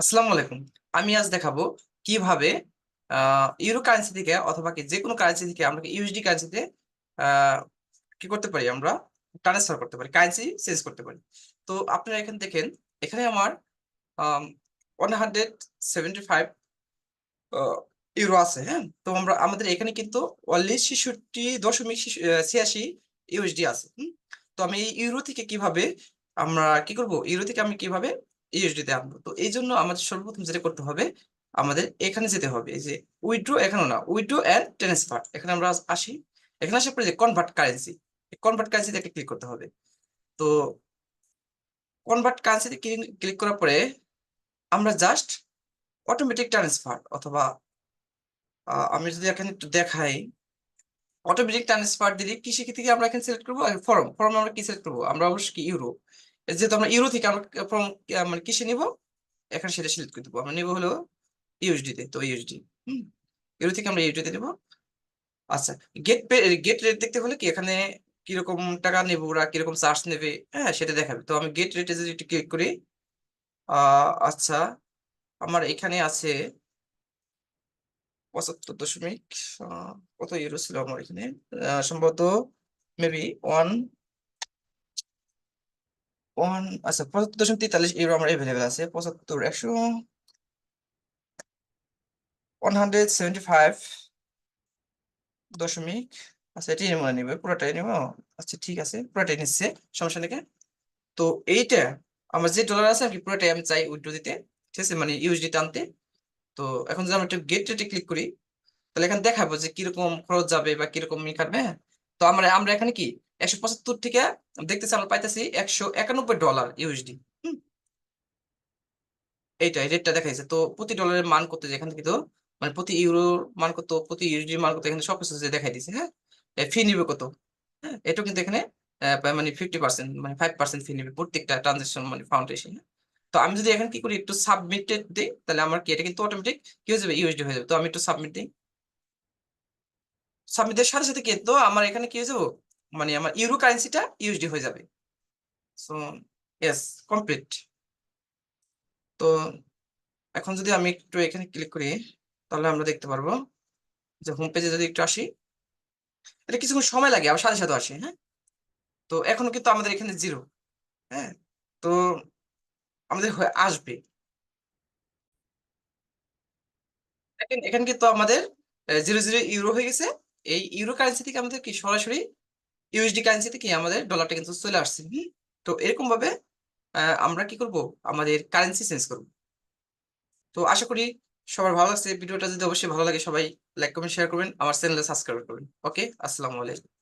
আসসালামু আলাইকুম। আমি আজ দেখাবো কীভাবে ইউরো কারেন্সি থেকে অথবা কি যে কোনো কারেন্সি থেকে আমরা ইউএসডি কারেন্সিতে কি করতে পারি আমরা? ট্রান্সফার করতে পারি কারেন্সি চেঞ্জ করতে পারি। তো আপনারা এখানে দেখেন, এখানে আমার one hundred seventy five euro আছে হ্যাঁ? তো আমরা, আমাদের এখানে কিন্তু অনলি ছেষট্টি দশমিক ছিয়াশি ইউএসডি আছে? তো আমি ইউরো থেকে কীভাবে আমরা কি করব? ইউরো থেকে আমি কীভাবে ইউএসডি তে আনব। তো এই জন্য আমাদের সর্বপ্রথম যেটা করতে হবে, আমাদের এখানে যেতে হবে যে উইথড্র এখানেও না উইথড্র অ্যান্ড ট্রান্সফার এখানে আমরা আসি। এখানে আসার পরে যে কনভার্ট কারেন্সি কনভার্ট কারেন্সিতে একটা ক্লিক করতে হবে। তো কনভার্ট কারেন্সিতে ক্লিক করার পরে আমরা জাস্ট অটোমেটিক ট্রান্সফার অথবা আমি যদি এখানে একটু দেখাই অটোমেটিক ট্রান্সফার দিলে কৃষি থেকে আমরা এখানে সিলেক্ট করব? ফর্ম ফর্ম আমরা কি সিলেক্ট করব? আমরা অবশ্যই কি ইউরো যেহেতু আমরা ইউরো থেকে আমরা মানে কিসে নিব? এখানে সেটা সিলেক্ট করে দেবো। আমরা নিব হলো ইউএসডি তে, তো ইউএসডি হুম। ইউরো থেকে আমরা ইউএসডি তে নেব। আচ্ছা গেট গেট রেট দেখতে হলে কি এখানে কীরকম টাকা নেব ওরা, কীরকম চার্জ নেবে? হ্যাঁ সেটা দেখাবে। তো আমি গেট রেটে যদি একটু ক্লিক করি আচ্ছা আমার এখানে আছে পঁচাত্তর দশমিক কত ইউরো ছিল আমার এখানে? সম্ভবত মেবি ওয়ান ওয়ান আচ্ছা পঁচাত্তর দশমিক তেতাল্লিশ ইউরো আমার এভেলেবেল আছে, পঁচাত্তর, একশো ওয়ান হান্ড্রেড সেভেন্টি ফাইভ দশমিক আচ্ছা এটাই মনে নিবে, পুরোটাই নিব আচ্ছা ঠিক আছে, পুরোটাই নিচ্ছে, সমস্যা নেই তো এইটা, আমার যে ডলার আছে আর কি পুরোটাই আমি চাই উইথড্র দিতে, ঠিক আছে মানে ইউএসডি টানতে, তো এখন যদি আমরা একটু গেট রেটে ক্লিক করি, তাহলে এখানে দেখাবো যে কীরকম খরচ যাবে বা কীরকম ই কাটবে হ্যাঁ? তো আমরা আমরা এখানে কি একশো পঁচাত্তর থেকে দেখতেছি আমরা পাইতেছি একশো একানব্বই ডলার ইউএসডি এইটা রেটটা দেখাইছে। তো প্রতি ডলারের মান কত যেখান থেকে তো মানে প্রতি ইউরোর মান কত প্রতি ইউএসডি মান কত এখানে সবকিছু যে দেখাই দিছে হ্যাঁ? ফি নিবে কত? হ্যাঁ এটাও কিন্তু এখানে মানে ফিফটি পার্সেন্ট মানে ফাইভ পার্সেন্ট ফি নিবে প্রত্যেকটা ট্রানজাকশন মানে ফাউন্ডেশন তো আমি যদি এখানে কি করি একটু সাবমিটেড দিই তাহলে আমার কি এটা কিন্তু অটোমেটিক কি হয়ে যাবে? ইউএসডি হয়ে যাবে। তো আমি একটু সাবমিট দিই। সাবমিটের সাথে সাথে কি তো আমার এখানে কি হয়ে যাব? মানে আমার ইউরো কারেন্সিটা ইউএসডি হয়ে যাবে। সো ইয়েস কমপ্লিট তো এখন যদি আমি একটু এখানে ক্লিক করি, তাহলে আমরা দেখতে পারব যে হোম পেজে যদি একটু আসি, এটা কিছুক্ষণ সময় লাগে, আবার সাথে সাথে আসে হ্যাঁ? তো এখনও কিন্তু আমাদের এখানে জিরো হ্যাঁ? তো আমাদের হয়ে আসবে। এখানে কিন্তু আমাদের জিরো জিরো ইউরো হয়ে গেছে। এই ইউরো কারেন্সি থেকে আমাদের কি সরাসরি ইউএসডি কারেন্সি থেকে আমাদের ডলারটা কিন্তু চলে আসছে। তো এরকম ভাবে আমরা কি করব? আমাদের কারেন্সি চেঞ্জ করব। তো আশা করি সবার ভালো লাগছে। ভিডিওটা যদি অবশ্যই ভালো লাগে, সবাই লাইক কমেন্ট শেয়ার করবেন। আমার চ্যানেলে সাবস্ক্রাইব করবেন। ওকে আসসালামু আলাইকুম।